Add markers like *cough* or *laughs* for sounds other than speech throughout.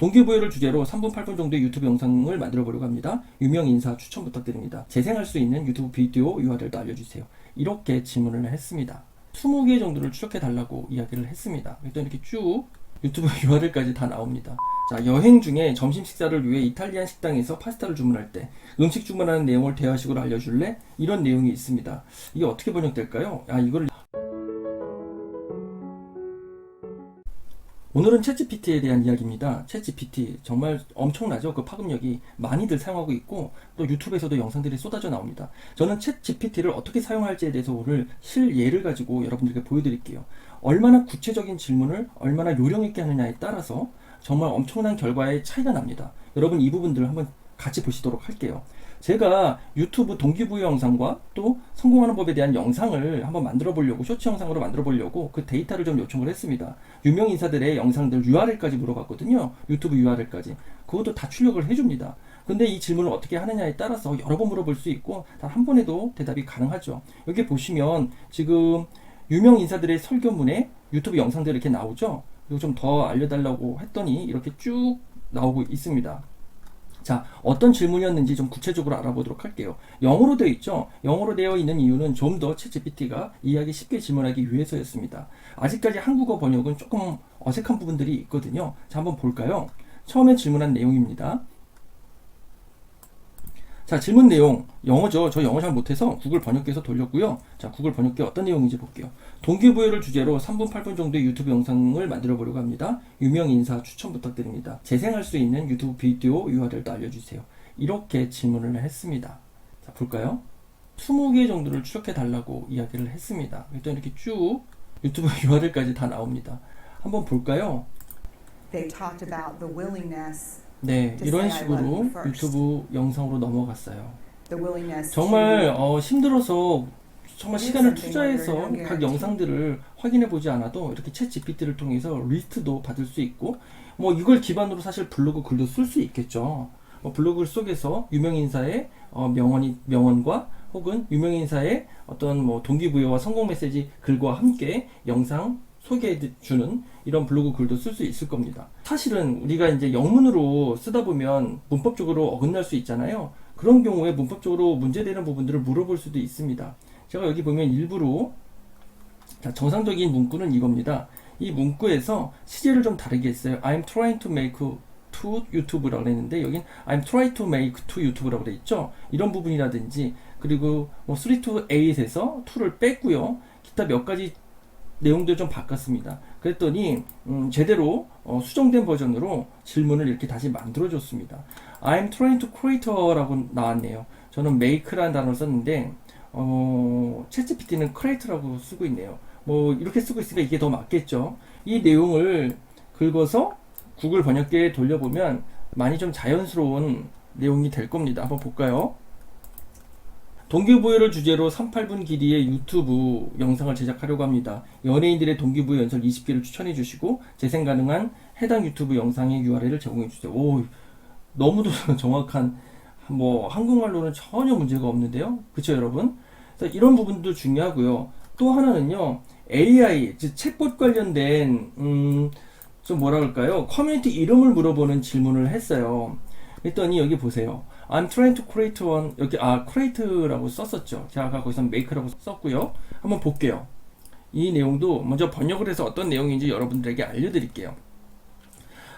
동기부여를 주제로 3분 8분 정도의 유튜브 영상을 만들어 보려고 합니다. 유명 인사 추천 부탁드립니다. 재생할 수 있는 유튜브 비디오 URL도 알려주세요. 이렇게 질문을 했습니다. 20개 정도를 추적해 달라고 이야기를 했습니다. 일단 이렇게 쭉 유튜브 *laughs* URL까지 다 나옵니다. 자, 여행 중에 점심 식사를 위해 이탈리안 식당에서 파스타를 주문할 때 음식 주문하는 내용을 대화식으로 알려줄래? 이런 내용이 있습니다. 이게 어떻게 번역될까요? 아, 이걸 오늘은 챗GPT에 대한 이야기입니다. 챗GPT 정말 엄청나죠? 그 파급력이 많이들 사용하고 있고 또 유튜브에서도 영상들이 쏟아져 나옵니다. 저는 챗GPT를 어떻게 사용할지에 대해서 오늘 실예를 가지고 여러분들께 보여드릴게요. 얼마나 구체적인 질문을 얼마나 요령 있게 하느냐에 따라서 정말 엄청난 결과의 차이가 납니다. 여러분 이 부분들을 한번 같이 보시도록 할게요. 제가 유튜브 동기부여 영상과 또 성공하는 법에 대한 영상을 한번 만들어 보려고 쇼츠 영상으로 만들어 보려고 그 데이터를 좀 요청을 했습니다. 유명 인사들의 영상들 URL까지 물어봤거든요. 유튜브 URL까지. 그것도 다 출력을 해줍니다. 근데 이 질문을 어떻게 하느냐에 따라서 여러 번 물어볼 수 있고 단 한 번에도 대답이 가능하죠. 여기 보시면 지금 유명 인사들의 설교문에 유튜브 영상들이 이렇게 나오죠. 이거 좀 더 알려달라고 했더니 이렇게 쭉 나오고 있습니다. 자, 어떤 질문이었는지 좀 구체적으로 알아보도록 할게요. 영어로 되어 있죠? 영어로 되어 있는 이유는 좀 더 챗GPT가 이해하기 쉽게 질문하기 위해서였습니다. 아직까지 한국어 번역은 조금 어색한 부분들이 있거든요. 자, 한번 볼까요? 처음에 질문한 내용입니다. 자, 질문 내용. 영어죠. 저 영어 잘 못해서 구글 번역기에서 돌렸고요. 자, 구글 번역기 어떤 내용인지 볼게요. 동기부여를 주제로 3분, 8분 정도의 유튜브 영상을 만들어 보려고 합니다. 유명 인사 추천 부탁드립니다. 재생할 수 있는 유튜브 비디오 URL도 알려주세요. 이렇게 질문을 했습니다. 자, 볼까요? 20개 정도를 추적해 달라고 이야기를 했습니다. 일단 이렇게 쭉 유튜브 *laughs* URL까지 다 나옵니다. 한번 볼까요? they talked about the willingness, 네, 이런 식으로. 유튜브 영상으로 넘어갔어요. 정말 어, 힘들어서 정말 시간을 투자해서 각 영상들을 확인해 보지 않아도 이렇게 챗 GPT를 통해서 리스트도 받을 수 있고 뭐 이걸 기반으로 사실 블로그 글도 쓸 수 있겠죠. 뭐 블로그 속에서 유명 인사의 어, 명언이 명언과 혹은 유명 인사의 어떤 뭐 동기부여와 성공 메시지 글과 함께 영상 소개해 주는 이런 블로그 글도 쓸 수 있을 겁니다. 사실은 우리가 이제 영문으로 쓰다 보면 문법적으로 어긋날 수 있잖아요. 그런 경우에 문법적으로 문제되는 부분들을 물어볼 수도 있습니다. 제가 여기 보면 일부러 자, 정상적인 문구는 이겁니다. 이 문구에서 시제를 좀 다르게 했어요. I'm trying to make to YouTube라고 했는데 여긴 I'm trying to make to YouTube라고 돼 있죠. 이런 부분이라든지 그리고 뭐 3 to 8에서 2를 뺐고요. 기타 몇 가지 내용들 좀 바꿨습니다. 그랬더니 음, 제대로 어, 수정된 버전으로 질문을 이렇게 다시 만들어줬습니다. I'm trying to create라고 나왔네요. 저는 make라는 단어를 썼는데 어, 챗GPT는 create라고 쓰고 있네요. 뭐 이렇게 쓰고 있으니까 이게 더 맞겠죠. 이 내용을 긁어서 구글 번역기에 돌려보면 많이 좀 자연스러운 내용이 될 겁니다. 한번 볼까요? 동기부여를 주제로 3, 8분 길이의 유튜브 영상을 제작하려고 합니다. 연예인들의 동기부여 연설 20개를 추천해 주시고 재생 가능한 해당 유튜브 영상의 URL을 제공해 주세요. 오, 너무도 *laughs* 정확한 뭐 한국말로는 전혀 문제가 없는데요. 그렇죠, 여러분? 이런 부분도 중요하고요. 또 하나는요. AI, 즉 챗봇 관련된 음, 좀 뭐라 그럴까요? 커뮤니티 이름을 물어보는 질문을 했어요. 그랬더니 여기 보세요. I'm trying to create one 여기 아 create라고 썼었죠. 제가 거기서 make라고 썼고요. 한번 볼게요. 이 내용도 먼저 번역을 해서 어떤 내용인지 여러분들에게 알려드릴게요.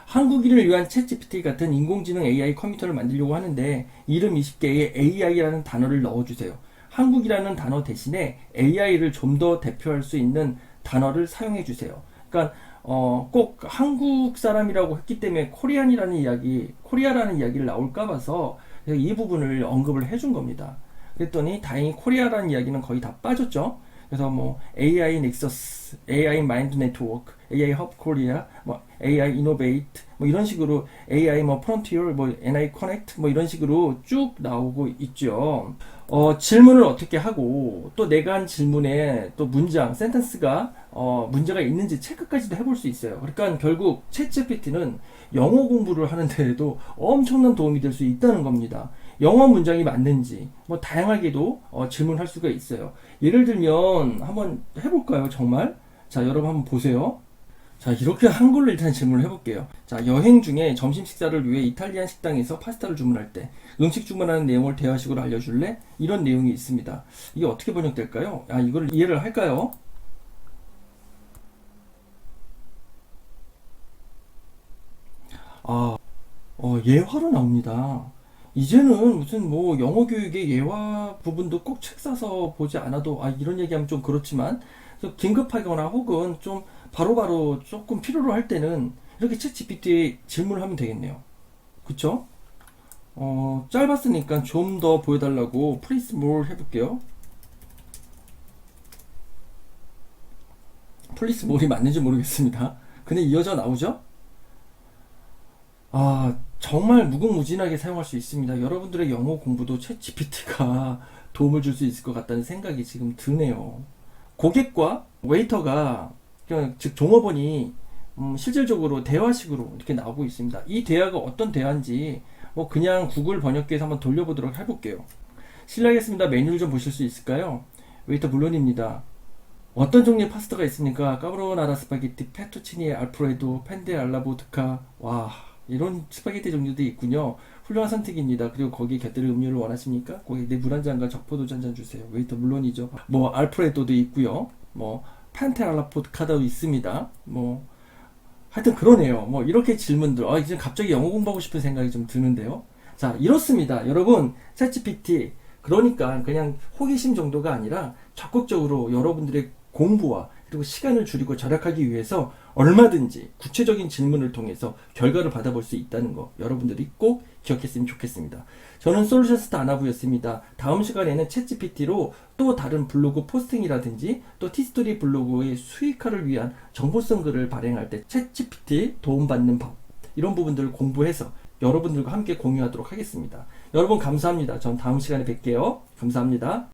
한국인을 위한 챗GPT 같은 인공지능 AI 컴퓨터를 만들려고 하는데 이름 20개에 AI라는 단어를 넣어주세요. 한국이라는 단어 대신에 AI를 좀 더 대표할 수 있는 단어를 사용해 주세요. 그러니까 어, 꼭 한국 사람이라고 했기 때문에 코리안이라는 이야기, 코리아라는 이야기를 나올까 봐서 이 부분을 언급을 해준 겁니다. 그랬더니 다행히 코리아라는 이야기는 거의 다 빠졌죠. 그래서 뭐 AI 넥서스, AI 마인드 네트워크, AI 허브 코리아, 뭐 AI 이노베이트 뭐 이런 식으로 AI 뭐 프론티어, 뭐 NI 커넥트 뭐 이런 식으로 쭉 나오고 있죠. 어, 질문을 어떻게 하고 또 내가 한 질문에 또 문장, 센텐스가 어, 문제가 있는지 체크까지도 해볼 수 있어요. 그러니까 결국 챗GPT는 영어 공부를 하는데에도 엄청난 도움이 될 수 있다는 겁니다. 영어 문장이 맞는지 뭐 다양하게도 어, 질문할 수가 있어요. 예를 들면 한번 해볼까요? 정말 자 여러분 한번 보세요. 자, 이렇게 한글로 일단 질문을 해볼게요. 자, 여행 중에 점심 식사를 위해 이탈리안 식당에서 파스타를 주문할 때 음식 주문하는 내용을 대화식으로 알려줄래? 이런 내용이 있습니다. 이게 어떻게 번역될까요? 아, 이걸 이해를 할까요? 아, 어, 예화로 나옵니다. 이제는 무슨 뭐 영어 교육의 예화 부분도 꼭 책 사서 보지 않아도 아 이런 얘기하면 좀 그렇지만 긴급하거나 혹은 좀 바로바로 조금 필요로 할 때는 이렇게 챗 GPT에 질문을 하면 되겠네요. 그쵸? 어, 짧았으니까 좀 더 보여달라고 플리스 뭘 해볼게요. 플리스 뭘이 맞는지 모르겠습니다. 근데 이어져 나오죠? 아, 정말 무궁무진하게 사용할 수 있습니다. 여러분들의 영어 공부도 챗 GPT가 *laughs* 도움을 줄 수 있을 것 같다는 생각이 지금 드네요. 고객과 웨이터가 즉 종업원이 음, 실질적으로 대화식으로 이렇게 나오고 있습니다. 이 대화가 어떤 대화인지 뭐 그냥 구글 번역기에서 한번 돌려보도록 해볼게요. 실례하겠습니다. 메뉴를 좀 보실 수 있을까요? 웨이터 물론입니다. 어떤 종류의 파스타가 있습니까? 까브로나라 스파게티, 페투치니, 알프레도, 펜데 알라보드카. 와, 이런 스파게티 종류도 있군요. 훌륭한 선택입니다. 그리고 거기에 곁들일 음료를 원하십니까? 거기 내물 한 잔과 적포도주 한 잔 주세요. 웨이터 물론이죠. 뭐 알프레도도 있고요. 뭐 펜테 알라보드카도 있습니다. 뭐 하여튼 그러네요. 뭐 이렇게 질문들. 아, 이제 갑자기 영어 공부하고 싶은 생각이 좀 드는데요. 자, 이렇습니다. 여러분, 챗GPT 그러니까 그냥 호기심 정도가 아니라 적극적으로 여러분들의 공부와 그리고 시간을 줄이고 절약하기 위해서 얼마든지 구체적인 질문을 통해서 결과를 받아볼 수 있다는 거 여러분들이 꼭 기억했으면 좋겠습니다. 저는 솔루션스타 아나부였습니다. 다음 시간에는 챗GPT로 또 다른 블로그 포스팅이라든지 또 티스토리 블로그의 수익화를 위한 정보성 글을 발행할 때 챗GPT 도움받는 법 이런 부분들을 공부해서 여러분들과 함께 공유하도록 하겠습니다. 여러분 감사합니다. 전 다음 시간에 뵐게요. 감사합니다.